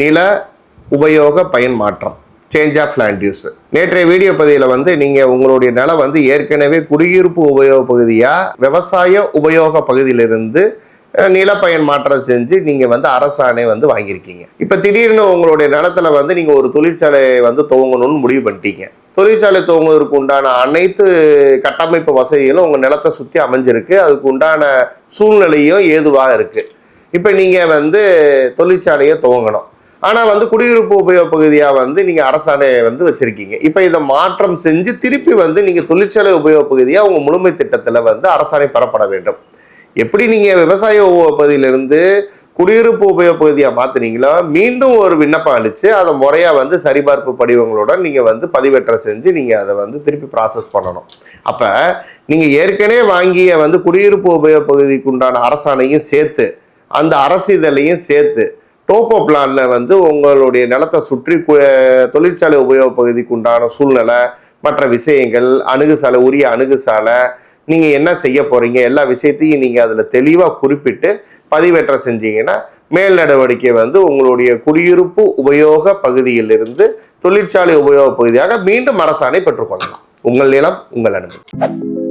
நில உபயோக பயன் மாற்றம் சேஞ்ச் ஆஃப் லேண்ட் யூஸ் நேற்றைய வீடியோ பதிவில் வந்து நீங்கள் உங்களுடைய நிலம் வந்து ஏற்கனவே குடியிருப்பு உபயோக பகுதியாக விவசாய உபயோக பகுதியிலிருந்து நிலப்பயன் மாற்றம் செஞ்சு நீங்கள் வந்து அரசாணை வந்து வாங்கியிருக்கீங்க. இப்போ திடீர்னு உங்களுடைய நிலத்துல வந்து நீங்கள் ஒரு தொழிற்சாலையை வந்து துவங்கணும்னு முடிவு பண்ணிட்டீங்க. தொழிற்சாலை துவங்குவதற்கு உண்டான அனைத்து கட்டமைப்பு வசதிகளும் உங்கள் நிலத்தை சுற்றி அமைஞ்சிருக்கு. அதுக்கு உண்டான சூழ்நிலையும் ஏதுவாக இருக்குது இப்போ நீங்கள் வந்து தொழிற்சாலையை துவங்கணும். ஆனால் வந்து குடியிருப்பு உபயோக பகுதியாக வந்து நீங்கள் அரசாணையை வந்து வச்சுருக்கீங்க. இப்போ இதை மாற்றம் செஞ்சு திருப்பி வந்து நீங்கள் தொழிற்சாலை உபயோக பகுதியாக உங்கள் முழுமை திட்டத்தில் வந்து அரசாணை பெறப்பட வேண்டும். எப்படி நீங்கள் விவசாய உபயோக பகுதியிலிருந்து குடியிருப்பு உபயோக பகுதியாக மாற்றுனீங்களோ மீண்டும் ஒரு விண்ணப்பம் அளித்து அதை முறையாக வந்து சரிபார்ப்பு படிவங்களுடன் நீங்கள் வந்து பதிவேற்றம் செஞ்சு நீங்கள் அதை வந்து திருப்பி ப்ராசஸ் பண்ணணும். அப்போ நீங்கள் ஏற்கனவே வாங்கிய வந்து குடியிருப்பு உபயோக பகுதிக்கு உண்டான அரசாணையும் சேர்த்து அந்த அரசு இதழையும் சேர்த்து டோப்போ பிளானில் வந்து உங்களுடைய நிலத்தை சுற்றி தொழிற்சாலை உபயோக பகுதிக்கு உண்டான சூழ்நிலை மற்ற விஷயங்கள் அணுகுசாலை உரிய அணுகுசாலை நீங்கள் என்ன செய்ய போகிறீங்க எல்லா விஷயத்தையும் நீங்கள் அதில் தெளிவாக குறிப்பிட்டு பதிவேற்றம் செஞ்சீங்கன்னா மேல் நடவடிக்கை வந்து உங்களுடைய குடியிருப்பு உபயோக பகுதியிலிருந்து தொழிற்சாலை உபயோக பகுதியாக மீண்டும் அரசாணை பெற்றுக்கொள்ளலாம். உங்கள் நிலம் உங்கள் அனுமதி.